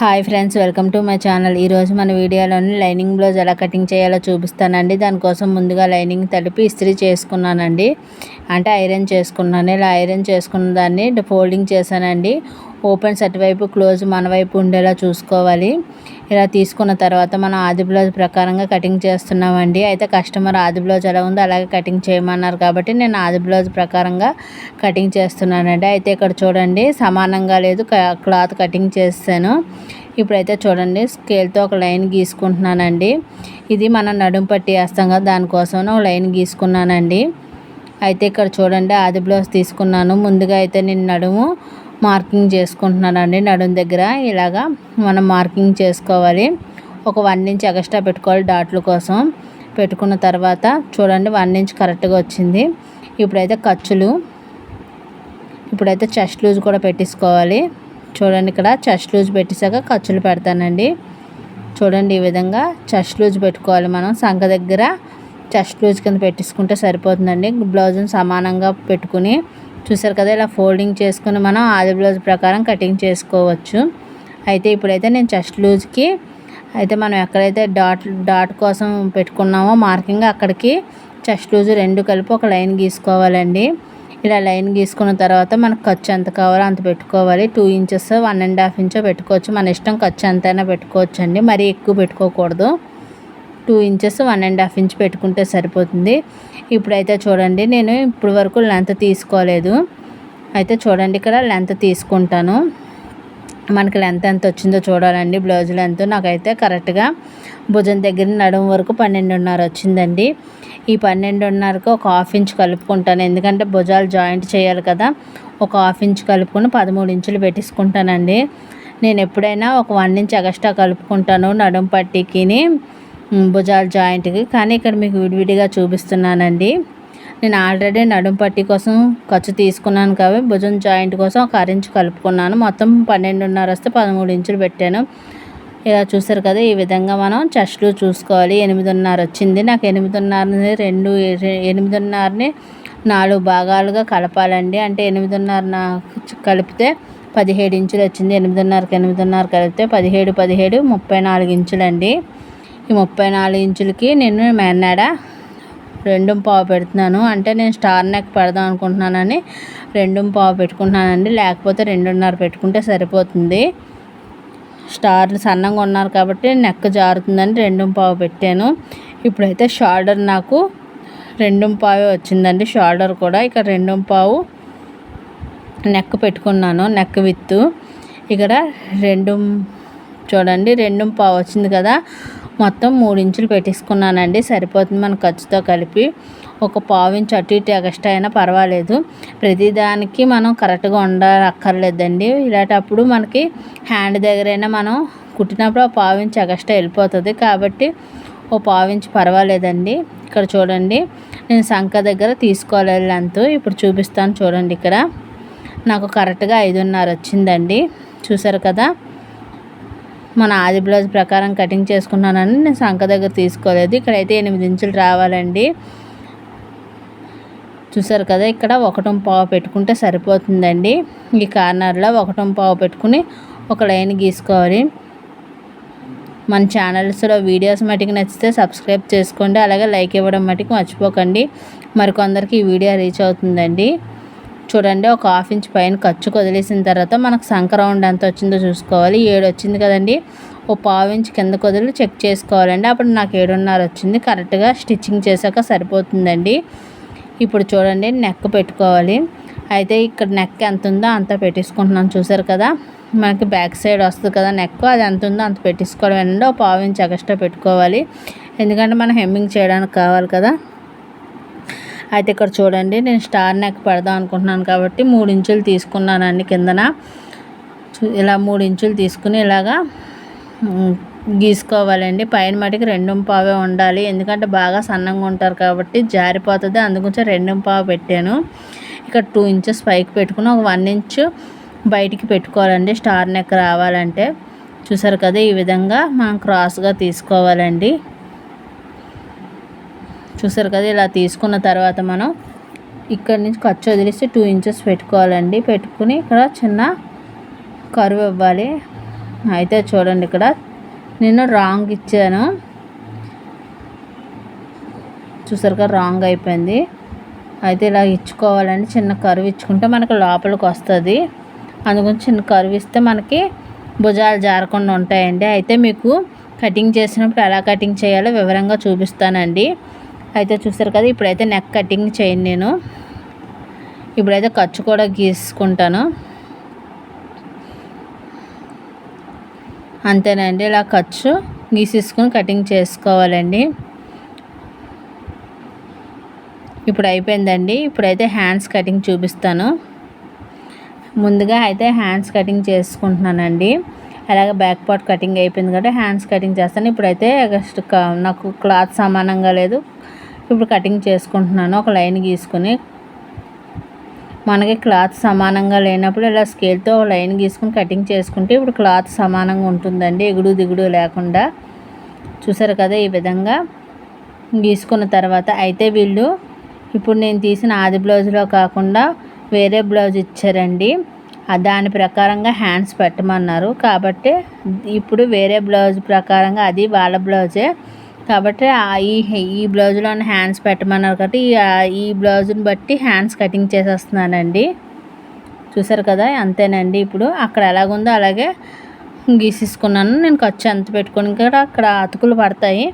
Hi friends welcome to my channel. ఈరోజు మన వీడియోలోని లైనింగ్ బ్లౌజ్ ఎలా కటింగ్ చేయాలో చూపిస్తానండి. దానికోసం ముందుగా లైనింగ్ తడిపి ఇస్త్రీ చేసుకున్నానండి. అంటే ఐరన్ చేసుకున్నాను. ఇలా ఐరన్ చేసుకున్న దాన్ని ఫోల్డింగ్ చేశానండి. ఓపెన్ సర్టివైపు క్లోజ్ మన వైపు ఉండేలా చూసుకోవాలి. ఇలా తీసుకున్న తర్వాత మనం ఆది బ్లౌజ్ ప్రకారంగా కటింగ్ చేస్తున్నామండి. అయితే కస్టమర్ ఆది బ్లౌజ్ ఎలా ఉందో అలాగే కటింగ్ చేయమన్నారు కాబట్టి నేను ఆది బ్లౌజ్ ప్రకారంగా కటింగ్ చేస్తున్నానండి. అయితే ఇక్కడ చూడండి సమానంగా లేదు క్లాత్ కటింగ్ చేస్తాను. ఇప్పుడైతే చూడండి స్కేల్తో ఒక లైన్ గీసుకుంటున్నానండి. ఇది మనం నడుము పట్టి వేస్తాం కదా దానికోసం ఒక లైన్ గీసుకున్నానండి. అయితే ఇక్కడ చూడండి ఆది బ్లౌజ్ తీసుకున్నాను. ముందుగా అయితే నేను నడుము మార్కింగ్ చేసుకుంటున్నానండి నడుం దగ్గర. ఇలాగా మనం మార్కింగ్ చేసుకోవాలి. ఒక వన్ ఇంచ్ ఎక్స్ట్రా పెట్టుకోవాలి డాట్ల కోసం. పెట్టుకున్న తర్వాత చూడండి వన్ ఇంచ్ కరెక్ట్గా వచ్చింది. ఇప్పుడైతే ఖర్చులు ఇప్పుడైతే చెస్ట్ లూజ్ కూడా పెట్టేసుకోవాలి. చూడండి ఇక్కడ చెస్ట్ లూజ్ పెట్టేశాక ఖర్చులు పెడతానండి. చూడండి ఈ విధంగా చెస్ట్ లూజ్ పెట్టుకోవాలి మనం. సంఖ దగ్గర చెస్ట్ లూజ్ కింద పెట్టేసుకుంటే సరిపోతుందండి. బ్లౌజ్ని సమానంగా పెట్టుకుని చూసారు కదా ఇలా ఫోల్డింగ్ చేసుకుని మనం ఆది బ్లౌజ్ ప్రకారం కటింగ్ చేసుకోవచ్చు. అయితే ఇప్పుడైతే నేను చెస్ట్ లూజ్కి అయితే మనం ఎక్కడైతే డాట్ డాట్ కోసం పెట్టుకున్నామో మార్కింగ్ అక్కడికి చెస్ట్ లూజ్ రెండు కలిపి ఒక లైన్ గీసుకోవాలండి. ఇలా లైన్ గీసుకున్న తర్వాత మనకు ఖర్చు ఎంత కావాలో అంత పెట్టుకోవాలి. Two inches one and half ఇంచో పెట్టుకోవచ్చు. మన ఇష్టం ఖర్చు ఎంతైనా పెట్టుకోవచ్చు అండి మరీ ఎక్కువ పెట్టుకోకూడదు. Two inches one and half inch పెట్టుకుంటే సరిపోతుంది. ఇప్పుడైతే చూడండి నేను ఇప్పుడు వరకు లెంత్ తీసుకోలేదు. అయితే చూడండి ఇక్కడ లెంత్ తీసుకుంటాను. మనకి లెంత్ ఎంత వచ్చిందో చూడాలండి బ్లౌజ్ లెంత్ నాకైతే కరెక్ట్గా భుజం దగ్గర నడుము వరకు పన్నెండున్నర వచ్చిందండి. ఈ పన్నెండున్నరకు ఒక హాఫ్ ఇంచ్ కలుపుకుంటాను. ఎందుకంటే భుజాలు జాయింట్ చేయాలి కదా ఒక హాఫ్ ఇంచ్ కలుపుకొని పదమూడు ఇంచులు పెట్టించుకుంటానండి నేను ఎప్పుడైనా ఒక వన్ ఇంచ్ ఎగస్ట్రా కలుపుకుంటాను నడుము పట్టికిని. భుజాల జాయింట్కి కానీ ఇక్కడ మీకు విడివిడిగా చూపిస్తున్నానండి. నేను ఆల్రెడీ నడుం పట్టి కోసం ఖర్చు తీసుకున్నాను కాబట్టి భుజం జాయింట్ కోసం ఒక అరించి కలుపుకున్నాను. మొత్తం పన్నెండున్నర వస్తే పదమూడు ఇంచులు పెట్టాను. ఇలా చూసారు కదా ఈ విధంగా మనం చెస్ట్లు చూసుకోవాలి. ఎనిమిదిన్నర వచ్చింది. నాకు ఎనిమిదిన్నరని రెండు ఎనిమిదిన్నరని నాలుగు భాగాలుగా కలపాలండి. అంటే ఎనిమిదిన్నర కలిపితే పదిహేడు ఇంచులు వచ్చింది. ఎనిమిదిన్నరకి ఎనిమిదిన్నర కలిపితే పదిహేడు పదిహేడు ముప్పై నాలుగు ఇంచులండి. ఈ ముప్పై నాలుగు ఇంచులకి నేను మెన్నాడ? రెండు పావు పెడుతున్నాను. అంటే నేను స్టార్ నెక్ పెడదాం అనుకుంటున్నానని రెండు పావు పెట్టుకుంటున్నానండి. లేకపోతే రెండున్నర పెట్టుకుంటే సరిపోతుంది. స్టార్లు సన్నంగా ఉన్నారు కాబట్టి నెక్ జారుతుందని రెండు పావు పెట్టాను. ఇప్పుడైతే షోల్డర్ నాకు రెండు పావు వచ్చిందండి. షోల్డర్ కూడా ఇక రెండు పావు నెక్ పెట్టుకున్నాను. నెక్ విత్తు. ఇక్కడ రెండు చూడండి రెండు పావు వచ్చింది కదా. మొత్తం మూడు ఇంచులు పెట్టేసుకున్నానండి. సరిపోతుంది మన ఖర్చుతో కలిపి. ఒక పావు ఇంచు అటు ఇటు ఎగస్ట్రా అయినా పర్వాలేదు. ప్రతిదానికి మనం కరెక్ట్గా ఉండక్కర్లేదండి ఇలాంటప్పుడు మనకి హ్యాండ్ దగ్గరైనా మనం కుట్టినప్పుడు ఆ పావు ఇంచు ఎక్స్ట్రా వెళ్ళిపోతుంది. కాబట్టి ఓ పావు ఇంచు పర్వాలేదండి. ఇక్కడ చూడండి నేను సంఖ దగ్గర తీసుకోవాలి లెంత్. ఇప్పుడు చూపిస్తాను చూడండి ఇక్కడ. నాకు కరెక్ట్గా ఐదున్నర వచ్చిందండి. చూసారు కదా? మన ఆది బ్లౌజ్ ప్రకారం కటింగ్ చేసుకున్నానని నేను సంఖ దగ్గర తీసుకోలేదు. ఇక్కడైతే ఎనిమిది ఇంచులు రావాలండి. చూసారు కదా ఇక్కడ ఒకటం పావు పెట్టుకుంటే సరిపోతుందండి. ఈ కార్నర్లో ఒకటం పావు పెట్టుకుని ఒక లైన్ గీసుకోవాలి. మన ఛానల్స్లో వీడియోస్ మటుకు నచ్చితే సబ్స్క్రైబ్ చేసుకోండి. అలాగే లైక్ ఇవ్వడం మటుకు మర్చిపోకండి. మరికొందరికి ఈ వీడియో రీచ్ అవుతుందండి. చూడండి ఒక హాఫ్ ఇంచ్ పైన ఖర్చు వదిలేసిన తర్వాత మనకు సంక్రౌండ్ ఎంత వచ్చిందో చూసుకోవాలి. ఏడు వచ్చింది కదండి. ఓ పావు ఇంచ్ కింద వదిలి చెక్ చేసుకోవాలండి. అప్పుడు నాకు ఏడున్నర వచ్చింది. కరెక్ట్గా స్టిచ్చింగ్ చేశాక సరిపోతుందండి. ఇప్పుడు చూడండి నెక్ పెట్టుకోవాలి. అయితే ఇక్కడ నెక్ ఎంత ఉందో అంత పెట్టేసుకుంటున్నాను చూసారు కదా? మనకి బ్యాక్ సైడ్ వస్తుంది కదా నెక్ అది ఎంత ఉందో అంత పెట్టేసుకోవడం ఏంటంటే ఒక పావు ఇంచ్ ఎక్స్ట్రా పెట్టుకోవాలి. ఎందుకంటే మనం హెమ్మింగ్ చేయడానికి కావాలి కదా. అయితే ఇక్కడ చూడండి నేను స్టార్ నెక్ పెడదాం అనుకుంటున్నాను కాబట్టి మూడు ఇంచులు తీసుకున్నానండి కిందన. ఇలా మూడు ఇంచులు తీసుకుని ఇలాగా గీసుకోవాలండి. పైన మటుకు రెండు పావే ఉండాలి. ఎందుకంటే బాగా సన్నంగా ఉంటారు కాబట్టి జారిపోతుంది. అందుకొంచెం రెండు పావు పెట్టాను. ఇక్కడ టూ ఇంచెస్ పైకి పెట్టుకుని ఒక వన్ ఇంచ్ బయటికి పెట్టుకోవాలండి. స్టార్ నెక్ రావాలంటే. చూసారు కదా ఈ విధంగా మనం క్రాస్గా తీసుకోవాలండి. చూసారు కదా ఇలా తీసుకున్న తర్వాత మనం ఇక్కడ నుంచి ఖర్చు వదిలేసి టూ ఇంచెస్ పెట్టుకోవాలండి. పెట్టుకుని ఇక్కడ చిన్న కరువు ఇవ్వాలి. అయితే చూడండి ఇక్కడ నేను రాంగ్ ఇచ్చాను. చూసారుగా రాంగ్ అయిపోయింది. అయితే ఇలా ఇచ్చుకోవాలండి. చిన్న కరువు ఇచ్చుకుంటే మనకి లోపలికి వస్తుంది. అందుకని చిన్న కరువు ఇస్తే మనకి భుజాలు జారకుండా ఉంటాయండి. అయితే మీకు కటింగ్ చేసినప్పుడు ఎలా కటింగ్ చేయాలో వివరంగా చూపిస్తానండి. అయితే చూస్తారు కదా ఇప్పుడైతే నెక్ కటింగ్ చేయను నేను. ఇప్పుడైతే ఖర్చు కూడా గీసుకుంటాను. అంతేనండి ఇలా ఖర్చు గీసేసుకుని కటింగ్ చేసుకోవాలండి. ఇప్పుడు అయిపోయిందండి ఇప్పుడైతే హ్యాండ్స్ కటింగ్ చూపిస్తాను. ముందుగా అయితే హ్యాండ్స్ కటింగ్ చేసుకుంటున్నానండి. అలాగే బ్యాక్ పార్ట్ కటింగ్ అయిపోయింది కాబట్టి హ్యాండ్స్ కటింగ్ చేస్తాను. ఇప్పుడైతే నాకు క్లాత్ సమానంగా లేదు. ఇప్పుడు కటింగ్ చేసుకుంటున్నాను. ఒక లైన్ గీసుకుని మనకి క్లాత్ సమానంగా లేనప్పుడు ఇలా స్కేల్తో లైన్ గీసుకుని కటింగ్ చేసుకుంటే ఇప్పుడు క్లాత్ సమానంగా ఉంటుందండి. ఎగుడు దిగుడు లేకుండా. చూసారు కదా ఈ విధంగా గీసుకున్న తర్వాత అయితే వీళ్ళు ఇప్పుడు నేను తీసిన ఆది బ్లౌజ్లో కాకుండా వేరే బ్లౌజ్ ఇచ్చారండి. దాని ప్రకారంగా హ్యాండ్స్ పెట్టమన్నారు. కాబట్టి ఇప్పుడు వేరే బ్లౌజ్ ప్రకారంగా అది వాళ్ళ బ్లౌజే కాబట్టి ఈ ఈ బ్లౌజ్లోనే హ్యాండ్స్ పెట్టమన్నారు కాబట్టి ఈ బ్లౌజ్ని బట్టి హ్యాండ్స్ కటింగ్ చేసేస్తున్నానండి. చూసారు కదా అంతేనండి ఇప్పుడు. అక్కడ ఎలాగుందో అలాగే గీసేసుకున్నాను. నేను ఖర్చు ఎంత పెట్టుకుని కూడా అక్కడ అతుకులు పడతాయి.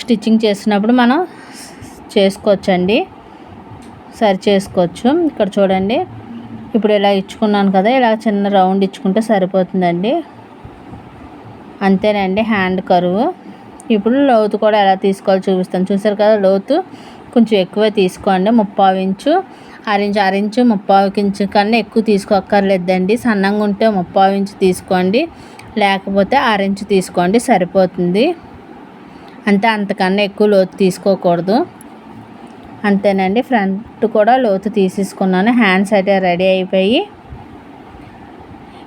స్టిచ్చింగ్ చేసినప్పుడు మనం చేసుకోవచ్చండి. సరి చేసుకోవచ్చు. ఇక్కడ చూడండి. ఇప్పుడు ఇలా ఇచ్చుకున్నాను కదా ఇలా చిన్న రౌండ్ ఇచ్చుకుంటే సరిపోతుందండి. అంతేనండి హ్యాండ్ కరువు. ఇప్పుడు లోతు కూడా ఎలా తీసుకోవాలో చూపిస్తాను. చూసారు కదా లోతు కొంచెం ఎక్కువ తీసుకోండి. ముప్పావు ఇంచు అరించు అరించు ముప్పావు ఇంచు కన్నా ఎక్కువ తీసుకోక్కర్లేదండి. సన్నంగా ఉంటే ముప్పావు ఇంచు తీసుకోండి. లేకపోతే అరించు తీసుకోండి. సరిపోతుంది. అంతే అంతకన్నా ఎక్కువ లోతు తీసుకోకూడదు. అంతేనండి. ఫ్రంట్ కూడా లోతు తీసేసుకున్నాను. హ్యాండ్స్ అయితే రెడీ అయిపోయి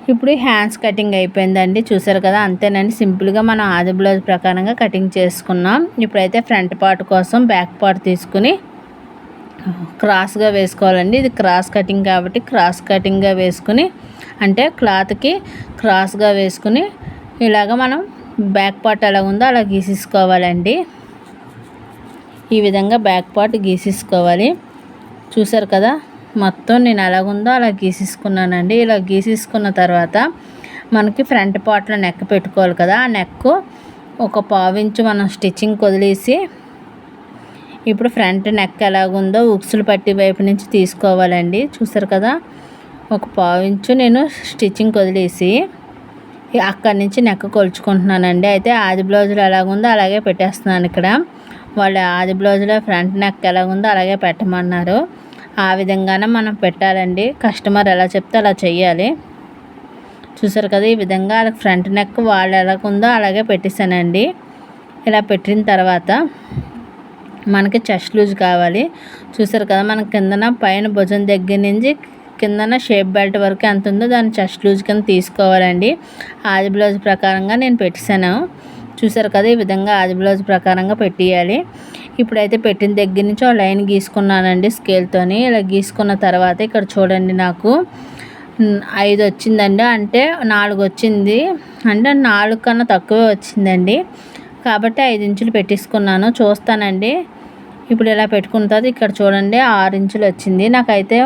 ఇప్పుడు హ్యాండ్స్ కటింగ్ అయిపోయిందండి. చూసారు కదా? అంతేనండి. సింపుల్గా మనం ఆది బ్లౌజ్ ప్రకారంగా కటింగ్ చేసుకున్నాం. ఇప్పుడైతే ఫ్రంట్ పార్ట్ కోసం బ్యాక్ పార్ట్ తీసుకుని క్రాస్గా వేసుకోవాలండి. ఇది క్రాస్ కటింగ్ కాబట్టి క్రాస్ కటింగ్గా వేసుకుని అంటే క్లాత్కి క్రాస్గా వేసుకుని ఇలాగ మనం బ్యాక్ పార్ట్ ఎలా ఉందో అలా గీసేసుకోవాలండి. ఈ విధంగా బ్యాక్ పార్ట్ గీసేసుకోవాలి. చూసారు కదా? మొత్తం నేను ఎలాగుందో అలా గీసేసుకున్నానండి. ఇలా గీసేసుకున్న తర్వాత మనకి ఫ్రంట్ పార్ట్లో నెక్ పెట్టుకోవాలి కదా. ఆ నెక్ ఒక పావించు మనం స్టిచ్చింగ్ వదిలేసి ఇప్పుడు ఫ్రంట్ నెక్ ఎలాగుందో ఉక్సులు పట్టి వైపు నుంచి తీసుకోవాలండి. చూసారు కదా? ఒక పావించు నేను స్టిచ్చింగ్ వదిలేసి అక్కడి నుంచి నెక్ కొలుచుకుంటున్నానండి. అయితే ఆది బ్లౌజులు ఎలాగుందో అలాగే పెట్టేస్తున్నాను ఇక్కడ. వాళ్ళ ఆది బ్లౌజ్లో ఫ్రంట్ నెక్ ఎలాగుందో అలాగే పెట్టమన్నారు. ఆ విధంగానే మనం పెట్టాలండి. కస్టమర్ ఎలా చెప్తే అలా చెయ్యాలి. చూసారు కదా ఈ విధంగా వాళ్ళకి ఫ్రంట్ నెక్ వాళ్ళు ఎలాగుందో అలాగే పెట్టేశానండి. ఇలా పెట్టిన తర్వాత మనకి చెస్ట్ లూజ్ కావాలి. చూసారు కదా మన కిందన పైన భుజం దగ్గర నుంచి కిందన షేప్ బెల్ట్ వరకు ఎంత ఉందో దాన్ని చెస్ట్ లూజ్ కింద తీసుకోవాలండి. ఆది బ్లౌజ్ ప్రకారంగా నేను పెట్టేశాను. చూసారు కదా ఈ విధంగా ఆది బ్లౌజ్ ప్రకారంగా పెట్టేయాలి. ఇప్పుడైతే పెట్టిన దగ్గర నుంచి ఒక లైన్ గీసుకున్నానండి స్కేల్తోని ఇలా గీసుకున్న తర్వాత ఇక్కడ చూడండి నాకు ఐదు వచ్చిందండి. అంటే నాలుగు వచ్చింది. అంటే నాలుగు కన్నా తక్కువే వచ్చిందండి. కాబట్టి ఐదు ఇంచులు పెట్టేసుకున్నాను. చూస్తానండి. ఇప్పుడు ఇలా పెట్టుకున్న తర్వాత ఇక్కడ చూడండి. ఆరు ఇంచులు వచ్చింది. నాకైతే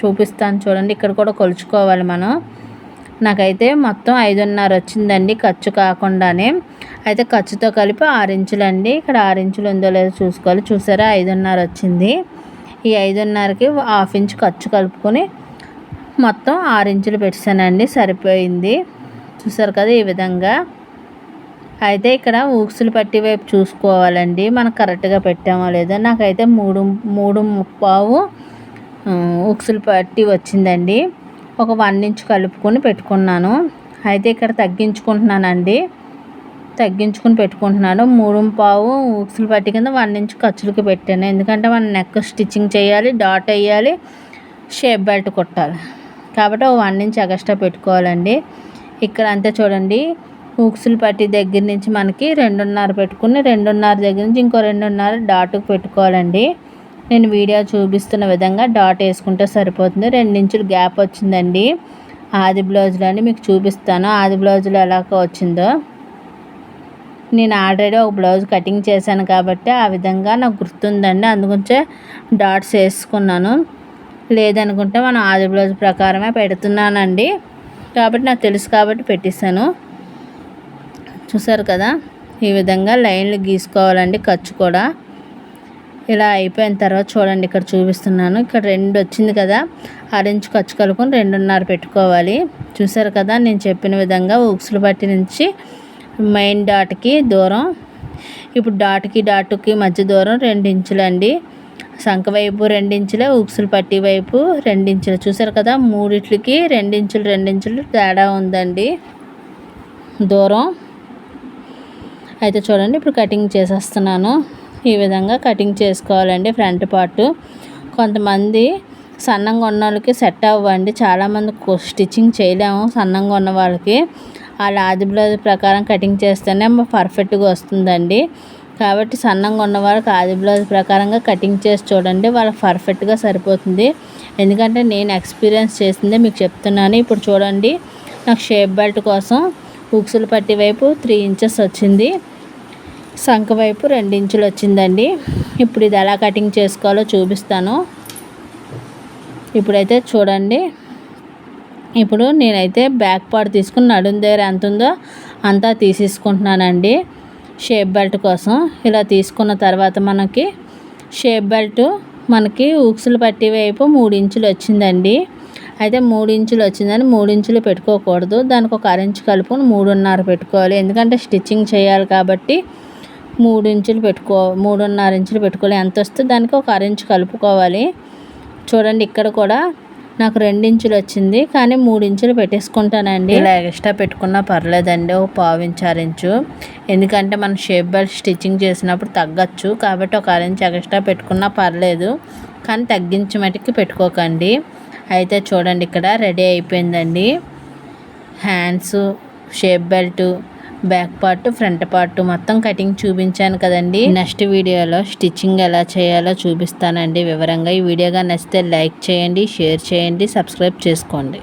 చూపిస్తాను చూడండి. ఇక్కడ కూడా కొలుచుకోవాలి మనం. నాకైతే మొత్తం ఐదున్నర వచ్చిందండి ఖర్చు కాకుండానే. అయితే ఖర్చుతో కలిపి ఆరు ఇంచులండి. ఇక్కడ ఆరు ఇంచులు ఉందో లేదో చూసుకోవాలి. చూసారా? ఐదున్నర వచ్చింది. ఈ ఐదున్నరకి హాఫ్ ఇంచ్ ఖర్చు కలుపుకొని మొత్తం ఆరు ఇంచులు పెట్టానండి సరిపోయింది. చూసారు కదా ఈ విధంగా. అయితే ఇక్కడ ఊక్సులు పట్టి వైపు చూసుకోవాలండి. మనం కరెక్ట్గా పెట్టామో లేదో. నాకైతే మూడు మూడు ముప్పావు ఉక్సులు పట్టి వచ్చిందండి. ఒక వన్ ఇంచ్ కలుపుకొని పెట్టుకున్నాను. అయితే ఇక్కడ తగ్గించుకుంటున్నానండి. తగ్గించుకుని పెట్టుకుంటున్నాను. మూడు పావు ఉక్సులు పట్టి కింద వన్ ఇంచ్ ఖర్చులకి పెట్టాను. ఎందుకంటే మన నెక్ స్టిచ్చింగ్ చేయాలి డాట్ వేయాలి షేప్ బెల్ట్ కుట్టాలి. కాబట్టి ఒక వన్ ఇంచ్ ఎక్స్ట్రా పెట్టుకోవాలండి. ఇక్కడ అంతే చూడండి. ఉక్సులు పట్టి దగ్గర నుంచి మనకి రెండున్నర పెట్టుకుని రెండున్నర దగ్గర నుంచి ఇంకో రెండున్నర డాట్కి పెట్టుకోవాలండి. నేను వీడియో చూపిస్తున్న విధంగా డాట్ వేసుకుంటే సరిపోతుంది. ఇంచులు గ్యాప్ వచ్చిందండి. ఆది బ్లౌజులు అని మీకు చూపిస్తాను. ఆది బ్లౌజులు ఎలాగ వచ్చిందో. నేను ఆల్రెడీ ఒక బ్లౌజ్ కటింగ్ చేశాను కాబట్టి ఆ విధంగా నాకు గుర్తుందండి. అందుకొంచే డాట్స్ వేసుకున్నాను. లేదనుకుంటే మనం ఆది బ్లౌజ్ ప్రకారమే పెడుతున్నానండి. కాబట్టి నాకు తెలుసు కాబట్టి పెట్టేశాను. చూసారు కదా? ఈ విధంగా లైన్లు గీసుకోవాలండి ఖర్చు కూడా. ఇలా అయిపోయిన తర్వాత చూడండి ఇక్కడ చూపిస్తున్నాను. ఇక్కడ రెండు వచ్చింది కదా? ఆరెంజ్ ఖర్చు కలుపుకొని రెండున్నర పెట్టుకోవాలి. చూసారు కదా? నేను చెప్పిన విధంగా ఉక్సులు బట్టి నుంచి మెయిన్ డాట్కి దూరం. ఇప్పుడు డాట్కి డాట్కి మధ్య దూరం రెండు ఇంచులండి సంఖ వైపు రెండించులే ఉక్సులు పట్టి వైపు రెండించులు చూసారు కదా మూడిట్లకి రెండించులు రెండించులు తేడా ఉందండి. దూరం. అయితే చూడండి ఇప్పుడు కటింగ్ చేసేస్తున్నాను. ఈ విధంగా కటింగ్ చేసుకోవాలండి ఫ్రంట్ పార్ట్ కొంతమంది సన్నంగా ఉన్న వాళ్ళకి సెట్ అవ్వండి. చాలామంది స్టిచ్చింగ్ చేయలేము సన్నంగా ఉన్న వాళ్ళకి. వాళ్ళ ఆది బ్లౌజ్ ప్రకారం కటింగ్ చేస్తేనే పర్ఫెక్ట్గా వస్తుందండి. కాబట్టి సన్నంగా ఉన్న వాళ్ళకి ఆది బ్లౌజ్ ప్రకారంగా కటింగ్ చేసి చూడండి వాళ్ళకి పర్ఫెక్ట్గా సరిపోతుంది. ఎందుకంటే నేను ఎక్స్పీరియన్స్ చేసిందే మీకు చెప్తున్నాను. ఇప్పుడు చూడండి నాకు షేప్ బెల్ట్ కోసం ఉక్సులు పట్టి వైపు త్రీ ఇంచెస్ వచ్చింది. సంఖ వైపు రెండు ఇంచులు వచ్చిందండి. ఇప్పుడు ఇది ఎలా కటింగ్ చేసుకోవాలో చూపిస్తాను. ఇప్పుడైతే చూడండి. ఇప్పుడు నేనైతే బ్యాక్ పార్ట్ తీసుకుని నడుం దగ్గర ఎంత ఉందో అంతా తీసేసుకుంటున్నానండి. షేప్ బెల్ట్ కోసం ఇలా తీసుకున్న తర్వాత మనకి షేప్ బెల్ట్ మనకి ఉక్సులు పట్టి వైపు మూడు ఇంచులు వచ్చిందండి. అయితే మూడు ఇంచులు వచ్చిందని మూడు ఇంచులు పెట్టుకోకూడదు. దానికి ఒక అరెంజ్ కలుపుని మూడున్నర పెట్టుకోవాలి. ఎందుకంటే స్టిచ్చింగ్ చేయాలి కాబట్టి మూడు ఇంచులు పెట్టుకో మూడున్నర ఇంచులు పెట్టుకోవాలి. ఎంత వస్తే దానికి ఒక అరెంజ్ కలుపుకోవాలి. చూడండి ఇక్కడ కూడా నాకు రెండించులు వచ్చింది కానీ మూడు ఇంచులు పెట్టేసుకుంటానండి. ఇలా ఎక్స్ట్రా పెట్టుకున్నా పర్లేదండి ఒక పావు ఇంచు అరించు ఎందుకంటే మనం షేప్ బెల్ట్ స్టిచ్చింగ్ చేసినప్పుడు తగ్గచ్చు కాబట్టి ఒక అరించు ఎక్స్ట్రా పెట్టుకున్నా పర్లేదు. కానీ తగ్గించి మటుకు పెట్టుకోకండి. అయితే చూడండి ఇక్కడ రెడీ అయిపోయిందండి. Hands shape belt back part front part మొత్తం కటింగ్ చూపించాను కదండి. నెక్స్ట్ వీడియోలో స్టిచ్చింగ్ ఎలా చేయాలో చూపిస్తానండి వివరంగా. ఈ వీడియోగా నచ్చితే లైక్ చేయండి షేర్ చేయండి సబ్స్క్రైబ్ చేసుకోండి.